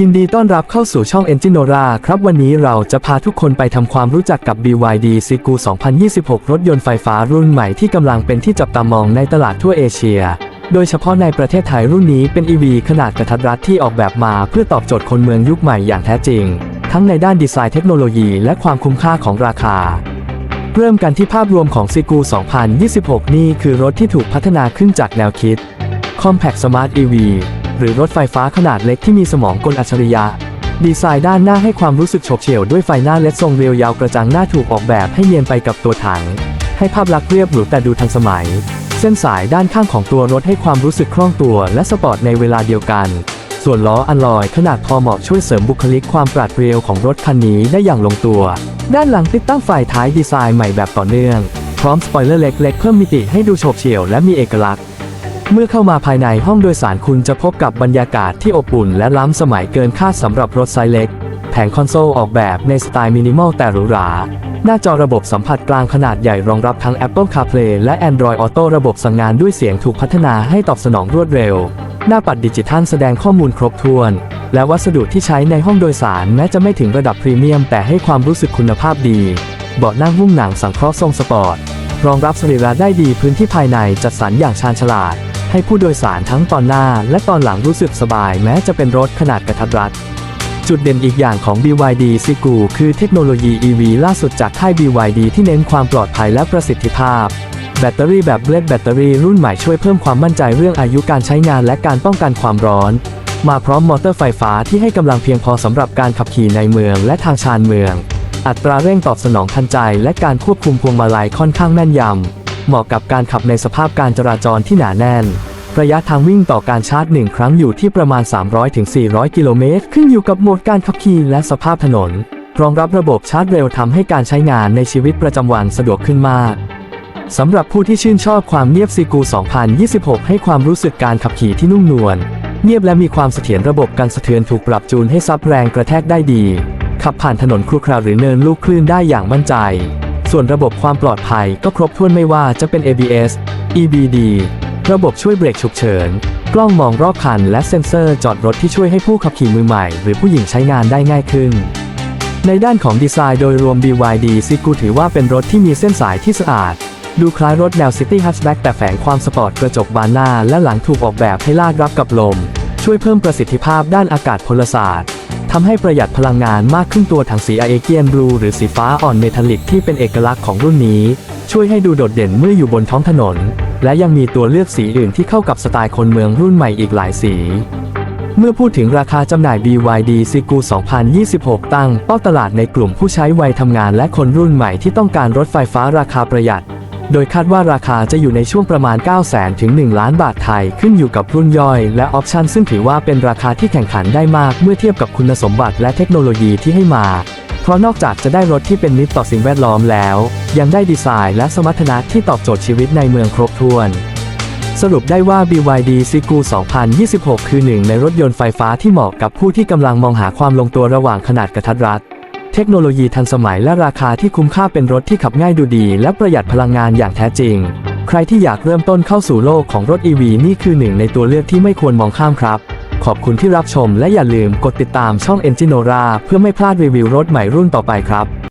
ยินดีต้อนรับเข้าสู่ช่อง Enginora ครับวันนี้เราจะพาทุกคนไปทำความรู้จักกับ BYD s i g u 2026 รถยนต์ไฟฟ้ารุ่นใหม่ที่กำลังเป็นที่จับตามองในตลาดทั่วเอเชีย โดยเฉพาะในประเทศไทยรุ่นนี้เป็น EV ขนาดกระทัดรัดที่ออกแบบมาเพื่อตอบโจทย์คนเมืองยุคใหม่อย่างแท้จริง ทั้งในด้านดีไซน์เทคโนโลยีและความคุ้มค่าของราคา เริ่มกันที่ภาพรวมของ s i g u 2026 นี่คือรถที่ถูกพัฒนาขึ้นจากแนวคิด Compact Smart EV หรือรถไฟฟ้าขนาดเล็กที่มีสมองกลอัจฉริยะ ดีไซน์ด้านหน้าให้ความรู้สึกโฉบเฉี่ยวด้วยไฟหน้าเลดทรงเรียวยาวกระจังหน้าถูกออกแบบให้เนียนไปกับตัวถัง ให้ภาพลักษณ์เรียบหรูแต่ดูทันสมัย เส้นสายด้านข้างของตัวรถให้ความรู้สึกคล่องตัวและสปอร์ตในเวลาเดียวกัน ส่วนล้ออัลลอยขนาดพอเหมาะช่วยเสริมบุคลิกความปราดเปรียวของรถคันนี้ได้อย่างลงตัว ด้านหลังติดตั้งไฟท้ายดีไซน์ใหม่แบบต่อเนื่อง พร้อมสปอยเลอร์เล็กๆเพิ่มมิติให้ดูโฉบเฉี่ยวและมีเอกลักษณ์ เมื่อเข้ามาภายในห้องโดยสารคุณจะพบกับบรรยากาศที่อบอุ่นและล้ำสมัยเกินคาดสำหรับรถไซส์เล็ก แผงคอนโซลออกแบบในสไตล์มินิมอลแต่หรูหรา หน้าจอระบบสัมผัสกลางขนาดใหญ่รองรับทั้ง Apple CarPlay และ Android Auto ระบบสั่งงานด้วยเสียงถูกพัฒนาให้ตอบสนองรวดเร็ว หน้าปัดดิจิทัลแสดงข้อมูลครบถ้วน และวัสดุที่ใช้ในห้องโดยสารแม้จะไม่ถึงระดับพรีเมียม แต่ให้ความรู้สึกคุณภาพดี เบาะนั่งหุ้มหนังสังเคราะห์ทรงสปอร์ตรองรับสรีระได้ดีพื้นที่ภายในจัดสรรอย่างชาญฉลาด ให้ผู้โดยสารทั้งตอนหน้าและตอนหลังรู้สึกสบายแม้จะเป็นรถขนาดกระทัดรัด จุดเด่นอีกอย่างของ BYD s i g u คือเทคโนโลยี EV ล่าสุดจากค่าย BYD ที่เน้นความปลอดภัยและประสิทธิภาพ แบตเตอรี่แบบเบลดแบตเตอรี่รุ่นใหม่ช่วยเพิ่มความมั่นใจเรื่องอายุการใช้งานและการป้องกันความร้อน มาพร้อมมอเตอร์ไฟฟ้าที่ให้กำลังเพียงพอสำหรับการขับขี่ในเมืองและทางชานเมือง อัตราเร่งตอบสนองทันใจและการควบคุมพวงมาลัยค่อนข้างแม่นยำ เหมาะกับการขับในสภาพการจราจรที่หนาแน่น ระยะทางวิ่งต่อการชาร์จหนึ่งครั้งอยู่ที่ประมาณ 300-400 กิโลเมตร ขึ้นอยู่กับโหมดการขับขี่และสภาพถนน รองรับระบบชาร์จเร็วทำให้การใช้งานในชีวิตประจำวันสะดวกขึ้นมากสำหรับผู้ที่ชื่นชอบความเงียบซีกู 2026 ให้ความรู้สึกการขับขี่ที่นุ่มนวล เงียบและมีความเสถียรระบบกันสะเทือนถูกปรับจูนให้ซับแรงกระแทกได้ดี ขับผ่านถนนครุขระหรือเนินลูกคลื่นได้อย่างมั่นใจ ส่วนระบบความปลอดภัยก็ครบถ้วนไม่ว่าจะเป็น ABS EBD ระบบช่วยเบรกฉุกเฉิน กล้องมองรอบคัน และเซ็นเซอร์จอดรถที่ช่วยให้ผู้ขับขี่มือใหม่ หรือผู้หญิงใช้งานได้ง่ายขึ้น ในด้านของดีไซน์โดยรวม BYD s i g u ถือว่าเป็นรถที่มีเส้นสายที่สะอาด ดูคล้ายรถแนว City Hatchback แต่แฝงความสปอร์ตกระจกบานหน้า และหลังถูกออกแบบให้ลากรับกับลม ช่วยเพิ่มประสิทธิภาพด้านอากาศพลศาสตร์ ทำให้ประหยัดพลังงานมากขึ้นตัวถังสีไอเอเกียนบลูหรือสีฟ้าอ่อนเมทัลลิกที่เป็นเอกลักษณ์ของรุ่นนี้ ช่วยให้ดูโดดเด่นเมื่ออยู่บนท้องถนน และยังมีตัวเลือกสีอื่นที่เข้ากับสไตล์คนเมืองรุ่นใหม่อีกหลายสี เมื่อพูดถึงราคาจำหน่าย BYD s i g u 2026 ตั้งเป้าตลาดในกลุ่มผู้ใช้วัยทำงานและคนรุ่นใหม่ที่ต้องการรถไฟฟ้าราคาประหยัด โดยคาดว่าราคาจะอยู่ในช่วงประมาณ9 0 0 0 0 0ถึง 1 ล้านบาทไทย ขึ้นอยู่กับรุ่นย่อยและออปชันซึ่งถือว่าเป็นราคาที่แข่งขันได้มากเมื่อเทียบกับคุณสมบัติและเทคโนโลยีที่ให้มา เพราะนอกจากจะได้รถที่เป็นมิตรต่อสิ่งแวดล้อมแล้ว ยังได้ดีไซน์และสมรรถนะที่ตอบโจทย์ชีวิตในเมืองครบถ้วนสรุปได้ว่า BYD s i g u 2026 คือหนึ่งในรถยนต์ไฟฟ้าที่เหมาะกับผู้ที่กำลังมองหาความลงตัวระหว่างขนาดกระทัดรัด เทคโนโลยีทันสมัยและราคาที่คุ้มค่าเป็นรถที่ขับง่ายดูดี และประหยัดพลังงานอย่างแท้จริง ใครที่อยากเริ่มต้นเข้าสู่โลกของรถ EV นี่คือหนึ่งในตัวเลือกที่ไม่ควรมองข้ามครับ ขอบคุณที่รับชมและอย่าลืมกดติดตามช่อง Enginora เพื่อไม่พลาดรีวิวรถใหม่รุ่นต่อไปครับ